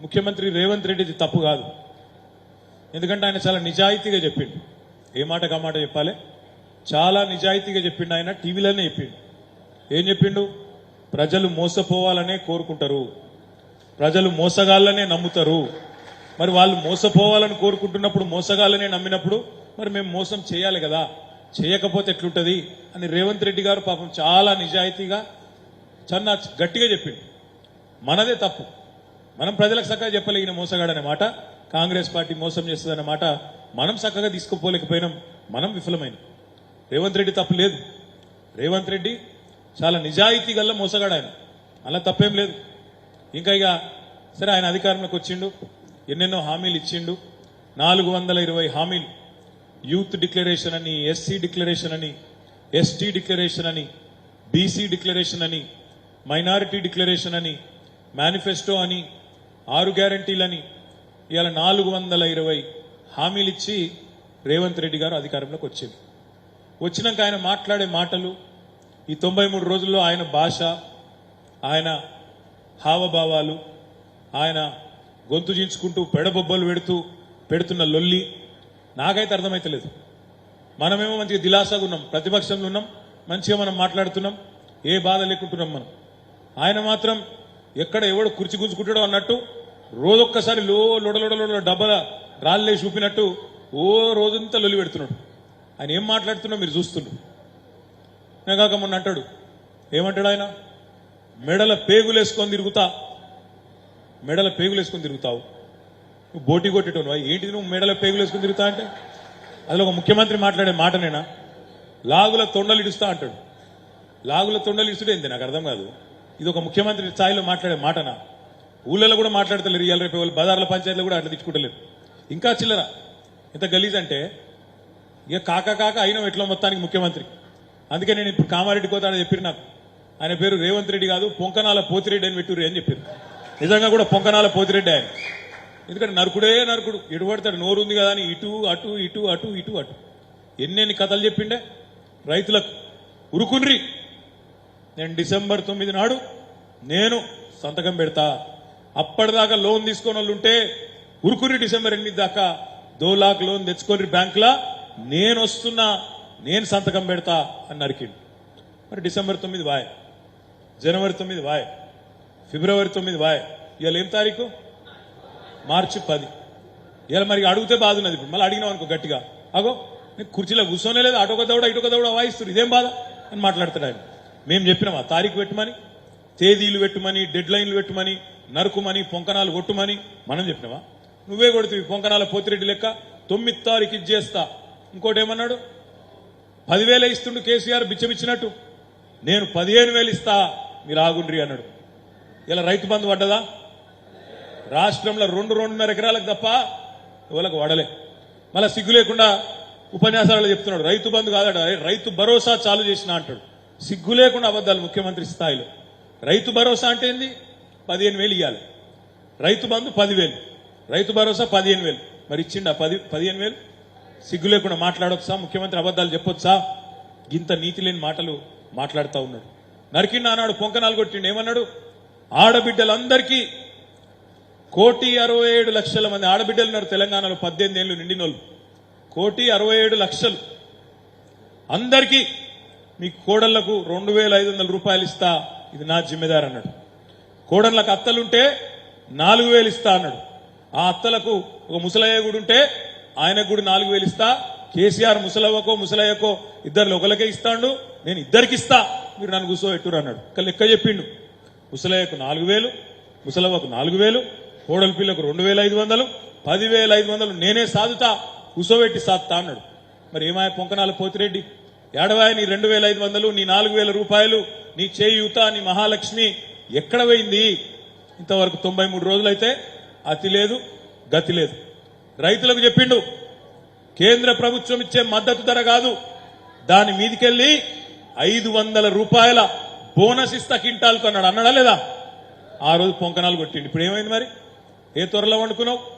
ముఖ్యమంత్రి రేవంత్ రెడ్డిది తప్పు కాదు. ఎందుకంటే ఆయన చాలా నిజాయితీగా చెప్పిండు. ఏ మాటకు ఆ మాట చెప్పాలి? చాలా నిజాయితీగా చెప్పిండు ఆయన టీవీలోనే చెప్పిండు. ఏం చెప్పిండు? ప్రజలు మోసపోవాలనే కోరుకుంటారు. ప్రజలు మోసగాళ్ళనే నమ్ముతారు. మరి వాళ్ళు మోసపోవాలని కోరుకుంటున్నప్పుడు మోసగాళ్ళనే నమ్మినప్పుడు మరి మేము మోసం చేయాలి కదా? చేయకపోతే ఎట్లుంటుంది? అని రేవంత్ రెడ్డి గారు పాపం చాలా నిజాయితీగా చాలా గట్టిగా చెప్పిండు. మనదే తప్పు. మనం ప్రజలకు చక్కగా చెప్పలేగిన మోసగాడనే మాట కాంగ్రెస్ పార్టీ మోసం చేస్తుందనే మాట మనం చక్కగా తీసుకుపోలేకపోయినాం మనం విఫలమైన. రేవంత్ రెడ్డి తప్పు లేదు. రేవంత్ రెడ్డి చాలా నిజాయితీ గల్ల మోసగాడు ఆయన. అలా తప్పేం లేదు. ఇంకా ఇక సరే ఆయన అధికారంలోకి వచ్చిండు ఎన్నెన్నో హామీలు ఇచ్చిండు. నాలుగు వందల ఇరవై హామీలు. యూత్ డిక్లరేషన్ అని ఎస్సీ డిక్లరేషన్ అని ఎస్టీ డిక్లరేషన్ అని బీసీ డిక్లరేషన్ అని మైనారిటీ డిక్లరేషన్ అని మేనిఫెస్టో అని ఆరు గ్యారంటీలని ఇవాళ నాలుగు వందల ఇరవై హామీలు ఇచ్చి రేవంత్ రెడ్డి గారు అధికారంలోకి వచ్చింది వచ్చినాక ఆయన మాట్లాడే మాటలు ఈ తొంభై మూడు రోజుల్లో ఆయన భాష ఆయన హావభావాలు ఆయన గొంతు చించుకుంటూ పెడబొబ్బలు పెడుతూ పెడుతున్న లొల్లి నాకైతే అర్థమైతలేదు. మనమేమో మంచిగా దిలాసాగా ఉన్నాం ప్రతిపక్షంలో ఉన్నాం మంచిగా మనం మాట్లాడుతున్నాం ఏ బాధ లేకుంటున్నాం మనం. ఆయన మాత్రం ఎక్కడ ఎవడు కుర్చి గుంజుకుంటాడో అన్నట్టు రోజొక్కసారి లో లొడలొడలొడ డబ్బల రాళ్ళే చూపినట్టు ఓ రోజంతా లొలి పెడుతున్నాడు. ఆయన ఏం మాట్లాడుతున్నా మీరు చూస్తుండ్రు. కాక మొన్న అంటాడు ఏమంటాడు ఆయన? మెడల పేగులేసుకొని తిరుగుతా. మెడల పేగులేసుకొని తిరుగుతావు. నువ్వు బోటి కొట్టేటోను ఏంటి నువ్వు మెడల పేగులేసుకొని తిరుగుతా అంటే? అసలు ఒక ముఖ్యమంత్రి మాట్లాడే మాటనేనా లాగుల తొండలు ఇడుస్తా అంటాడు. లాగుల తొండలు ఇస్తుంటే ఏంటి నాకు అర్థం కాదు. ఇది ఒక ముఖ్యమంత్రి స్థాయిలో మాట్లాడే మాటనా? ఊళ్ళలో కూడా మాట్లాడతలేరు. ఇవాళ రేపు వాళ్ళు బజార్ల పంచాయతీలు కూడా అట్లా తెచ్చుకుంటలేరు ఇంకా చిల్లర. ఎంత గలీజ్ అంటే ఇక కాక కాక అయినా ఎట్లా మొత్తానికి ముఖ్యమంత్రి. అందుకే నేను ఇప్పుడు కామారెడ్డి కోతాడని చెప్పారు నాకు. ఆయన పేరు రేవంత్ రెడ్డి కాదు పొంకనాల పోతిరెడ్డి అని పెట్టురు అని చెప్పారు నిజంగా కూడా పొంకనాల పోతిరెడ్డి ఆయన. ఎందుకంటే నరుకుడే నరుకుడు. ఎటు పడతాడు? నోరు ఉంది కదా అని ఇటు అటు ఇటు అటు ఇటు అటు. ఎన్నెన్ని కథలు చెప్పిండే? రైతులకు ఉరుకున్రి. నేను డిసెంబర్ తొమ్మిది నాడు నేను సంతకం పెడతా. అప్పటిదాకా లోన్ తీసుకున్న వాళ్ళు ఉంటే ఉరుకురి డిసెంబర్ ఎనిమిది దాకా దో లాక్ లోన్ తెచ్చుకోని బ్యాంకులా నేను వస్తున్నా నేను సంతకం పెడతా అని నరికిండు. మరి డిసెంబర్ తొమ్మిది వాయ్ జనవరి తొమ్మిది వాయ్ ఫిబ్రవరి తొమ్మిది వాయ్ ఇవాళ ఏం తారీఖు? మార్చి పది. ఇలా మరి అడిగితే బాధ ఉన్నది ఇప్పుడు. మళ్ళీ అడిగినావు అనుకో గట్టిగా. అగో నేను కుర్చీలో కూర్చోనే లేదు. అటొక దౌడ ఇటొక దౌడ వాయిస్తుంది ఇదేం బాధ? అని మాట్లాడతాడు ఆయన. మేము చెప్పినామా తారీఖు పెట్టమని తేదీలు పెట్టుమని డెడ్ లైన్లు పెట్టమని నరుకుమని పొంకనాలు కొట్టుమని మనం చెప్పినావా? నువ్వే కొడుతుంది పొంకనాల పోతిరెడ్డి లెక్క తొమ్మిది తారీఖు ఇది చేస్తా. ఇంకోటి ఏమన్నాడు? పదివేల ఇస్తుండు కేసీఆర్ బిచ్చమిచ్చినట్టు. నేను పదిహేను వేలు ఇస్తా మీరు ఆగుండ్రి అన్నాడు. ఇలా రైతు బంధు పడ్డదా? రాష్ట్రంలో రెండు రెండున్నర ఎకరాలకు తప్ప ఎవరికి వాడలే. మళ్ళీ సిగ్గు లేకుండా ఉపన్యాసాలలో చెప్తున్నాడు రైతు బంధు కాదట రైతు భరోసా చాలు చేసిన అంటాడు. సిగ్గు లేకుండా అబద్ధాలు ముఖ్యమంత్రి స్థాయిలో. రైతు భరోసా అంటే ఏంది? పదిహేను వేలు ఇవ్వాలి రైతు బంధు పదివేలు. రైతు భరోసా పదిహేను వేలు. మరి ఇచ్చిండా పది పదిహేను వేలు? సిగ్గు లేకుండా మాట్లాడొచ్చా ముఖ్యమంత్రి అబద్ధాలు చెప్పొచ్చా ఇంత నీతి లేని మాటలు మాట్లాడుతూ ఉన్నాడు. నరికిండా అన్నాడు పొంకనాలు కొట్టిండు. ఏమన్నాడు? ఆడబిడ్డలందరికీ కోటి అరవై ఏడు లక్షల మంది ఆడబిడ్డలు ఉన్నారు తెలంగాణలో పద్దెనిమిది ఏళ్ళు నిండినోళ్ళు. కోటి అరవై ఏడు లక్షలు. అందరికీ మీ కోడళ్ళకు రెండు వేల ఐదు వందల రూపాయలు ఇస్తా. ఇది నా జిమ్మెదారు అన్నాడు. కోడళ్ళకు అత్తలుంటే నాలుగు వేలు ఇస్తా అన్నాడు. ఆ అత్తలకు ఒక ముసలయ్య గుడి ఉంటే ఆయనకు కూడా నాలుగు వేలు ఇస్తా కేసీఆర్ ముసలవ్వకో ముసలయ్యకో ఇద్దరు ఒకరికే ఇస్తాడు నేను ఇద్దరికి ఇస్తా మీరు నన్ను కూర్చోబెట్టురు అన్నాడు. కళ్ళు లెక్క చెప్పిండు. ముసలయ్యకు నాలుగు వేలు ముసలవ్వకు నాలుగు వేలు కోడలి పిల్లకు రెండు వేల ఐదు వందలు పదివేల ఐదు వందలు నేనే సాదుతా కూసోబెట్టి సాదుతా అన్నాడు. మరి ఏమాయ పొంకనాల పోతిరెడ్డి? ఏడవాయ నీ రెండు వేల ఐదు వందలు నీ నాలుగు వేల రూపాయలు నీ చేయూత నీ మహాలక్ష్మి ఎక్కడ పోయింది? ఇంతవరకు తొంభై మూడు రోజులైతే అతి లేదు గతి లేదు. రైతులకు చెప్పిండు కేంద్ర ప్రభుత్వం ఇచ్చే మద్దతు ధర కాదు. దాని మీదికెళ్ళి ఐదు వందల రూపాయల బోనస్ ఇస్తా కింటాల్కు అన్నాడు. అన్నాడా లేదా? ఆ రోజు పొంకనాలు కొట్టిండు. ఇప్పుడు ఏమైంది మరి? ఏ త్వరలో వండుకున్నావు?